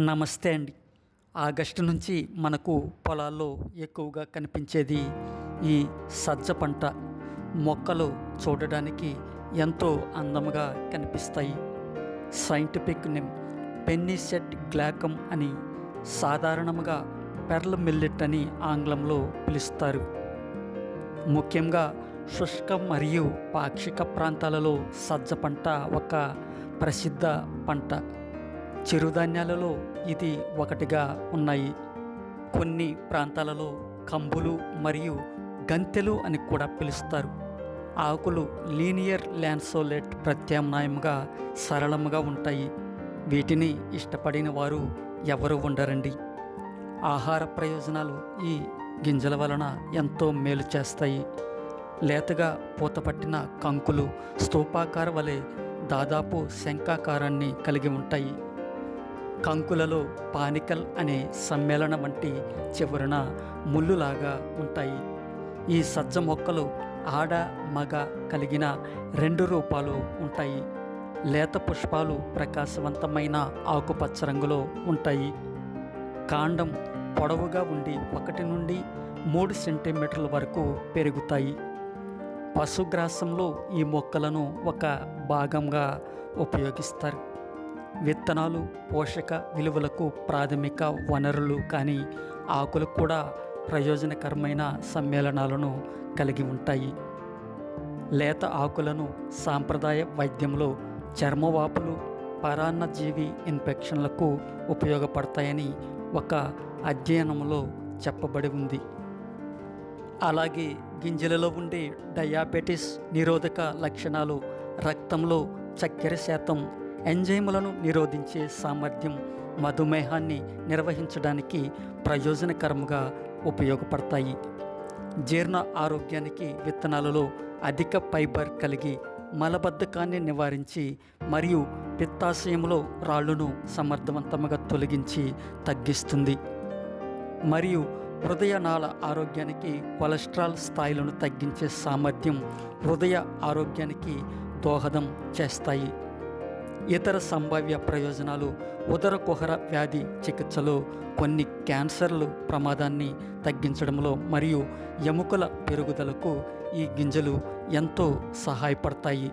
నమస్తే అండి. ఆగస్టు నుంచి మనకు పొలాల్లో ఎక్కువగా కనిపించేది ఈ సజ్జ పంట. మొక్కలు చూడడానికి ఎంతో అందముగా కనిపిస్తాయి. సైంటిఫిక్ నేమ్ పెన్నిసెట్ గ్లాకమ్ అని సాధారణంగా పెర్ల్ మిల్లెట్ అని ఆంగ్లంలో పిలుస్తారు. ముఖ్యంగా శుష్క మరియు పాక్షిక ప్రాంతాలలో సజ్జ పంట ఒక ప్రసిద్ధ పంట. చిరుధాన్యాలలో ఇది ఒకటిగా ఉన్నాయి. కొన్ని ప్రాంతాలలో కంబులు మరియు గంతెలు అని కూడా పిలుస్తారు. ఆకులు లీనియర్ ల్యాన్సోలెట్ ప్రత్యామ్నాయంగా సరళముగా ఉంటాయి. వీటిని ఇష్టపడిన వారు ఎవరు ఉండరండి? ఆహార ప్రయోజనాలు ఈ గింజల వలన ఎంతో మేలు చేస్తాయి. లేతగా పూతపట్టిన కంకులు స్తూపాకార వలె దాదాపు శంఖాకారాన్ని కలిగి ఉంటాయి. కంకులలో పానికల్ అనే సమ్మేళన వంటి చివరన ముళ్ళులాగా ఉంటాయి. ఈ సజ్జ మొక్కలు ఆడ మగ కలిగిన రెండు రూపాలు ఉంటాయి. లేత పుష్పాలు ప్రకాశవంతమైన ఆకుపచ్చ రంగులో ఉంటాయి. కాండం పొడవుగా ఉండి ఒకటి నుండి మూడు సెంటీమీటర్ల వరకు పెరుగుతాయి. పశుగ్రాసంలో ఈ మొక్కలను ఒక భాగంగా ఉపయోగిస్తారు. విత్తనాలు పోషక విలువలకు ప్రాథమిక వనరులు కానీ ఆకులు కూడా ప్రయోజనకరమైన సమ్మేళనాలను కలిగి ఉంటాయి. లేత ఆకులను సాంప్రదాయ వైద్యంలో చర్మవాపులు పరాన్నజీవి ఇన్ఫెక్షన్లకు ఉపయోగపడతాయని ఒక అధ్యయనంలో చెప్పబడి ఉంది. అలాగే గింజలలో ఉండే డయాబెటిస్ నిరోధక లక్షణాలు రక్తంలో చక్కెర శాతం ఎంజైములను నిరోధించే సామర్థ్యం మధుమేహాన్ని నిర్వహించడానికి ప్రయోజనకరంగా ఉపయోగపడతాయి. జీర్ణ ఆరోగ్యానికి విత్తనాలలో అధిక ఫైబర్ కలిగి మలబద్ధకాన్ని నివారించి మరియు పిత్తాశయంలో రాళ్ళును సమర్థవంతంగా తొలగించి తగ్గిస్తుంది. మరియు హృదయనాళ ఆరోగ్యానికి కొలెస్ట్రాల్ స్థాయిలను తగ్గించే సామర్థ్యం హృదయ ఆరోగ్యానికి దోహదం చేస్తాయి. ఇతర సంభావ్య ప్రయోజనాలు ఉదర కుహర వ్యాధి చికిత్సలో కొన్ని క్యాన్సర్లు ప్రమాదాన్ని తగ్గించడంలో మరియు ఎముకల పెరుగుదలకు ఈ గింజలు ఎంతో సహాయపడతాయి.